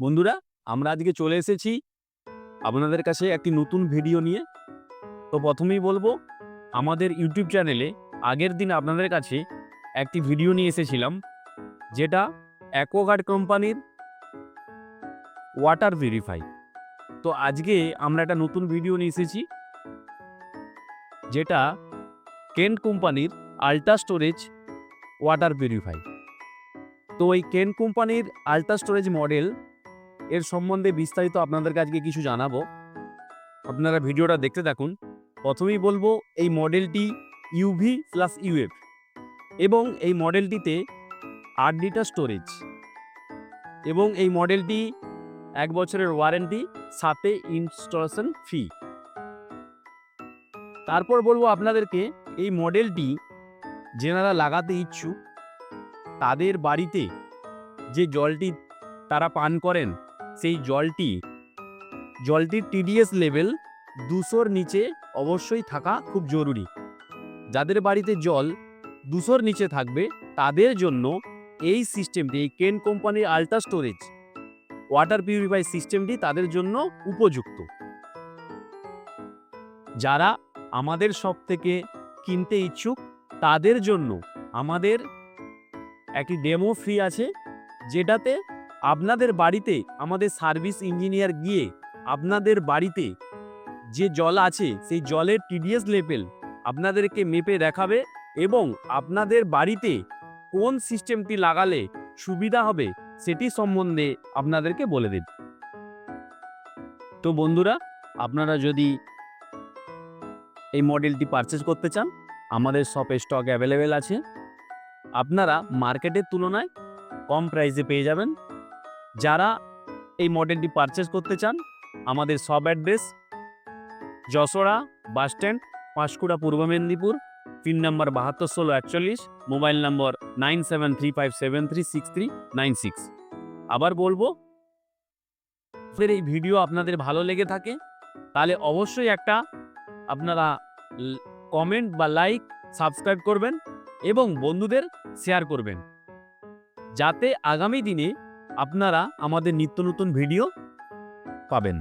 বন্ধুরা, আমরা আজকে চলে এসেছি আপনাদের কাছে একটি নতুন ভিডিও নিয়ে। তো প্রথমেই বলব, আমাদের ইউটিউব চ্যানেলে আগের দিন আপনাদের কাছে একটি ভিডিও নিয়ে এসেছিলাম, যেটা অ্যাকোগার্ড কোম্পানির ওয়াটার ভেরিফাই তো আজকে আমরা একটা নতুন ভিডিও নিয়ে এসেছি, যেটা কেন্ট কোম্পানির আল্ট্রা স্টোরেজ ওয়াটার ভেরিফাই তো এই কেন কোম্পানির আল্ট্রা স্টোরেজ মডেল এর সম্বন্ধে বিস্তারিত আপনাদের আজকে কিছু জানাব। আপনারা ভিডিওটা দেখতে থাকুন। প্রথমেই বলব, এই মডেলটি ইউভি প্লাস ইউএফ এবং এই মডেলটিতে আট লিটার স্টোরেজ এবং এই মডেলটি এক বছরের ওয়ারেন্টি সাথে ইনস্টলেশন ফি তারপর বলব আপনাদেরকে, এই মডেলটি যেনারা লাগাতে ইচ্ছুক, তাদের বাড়িতে যে জলটি তারা পান করেন সেই জলটি, জলটির টিডিএস লেভেল দুশোর নিচে অবশ্যই থাকা খুব জরুরি। যাদের বাড়িতে জল দুশোর নিচে থাকবে, তাদের জন্য এই সিস্টেমটি এই কেন কোম্পানির আল্ট্রা স্টোরেজ ওয়াটার পিউরিফাই সিস্টেমটি তাদের জন্য উপযুক্ত। যারা আমাদের সব থেকে কিনতে ইচ্ছুক, তাদের জন্য আমাদের একটি ডেমো ফ্রি আছে, যেটাতে আপনাদের বাড়িতে আমাদের সার্ভিস ইঞ্জিনিয়ার গিয়ে আপনাদের বাড়িতে যে জল আছে, সেই জলের টিডিএস লেভেল আপনাদেরকে মেপে দেখাবে এবং আপনাদের বাড়িতে কোন সিস্টেমটি লাগালে সুবিধা হবে সেটি সম্বন্ধে আপনাদেরকে বলে দেব। তো বন্ধুরা, আপনারা যদি এই মডেলটি পারচেস করতে চান, আমাদের শপে স্টক অ্যাভেলেবেল আছে। আপনারা মার্কেটের তুলনায় কম প্রাইসে পেয়ে যাবেন। যারা এই মডেলটি পারচেস করতে চান, আমাদের সব অ্যাড্রেস যশোরা বাসস্ট্যান্ড পাঁশকুড়া পূর্ব মেদিনীপুর পিন নাম্বার বাহাত্তর ষোলো একচল্লিশ mobile number nine seven three five seven three six three nine six আবার বলব ফের এই ভিডিও আপনাদের ভালো লেগে থাকে, তাহলে অবশ্যই একটা আপনারা কমেন্ট বা লাইক সাবস্ক্রাইব করবেন এবং বন্ধুদের শেয়ার করবেন। যাতে আগামী দিনে আপনারা আমাদের নিত্য নতুন ভিডিও পাবেন।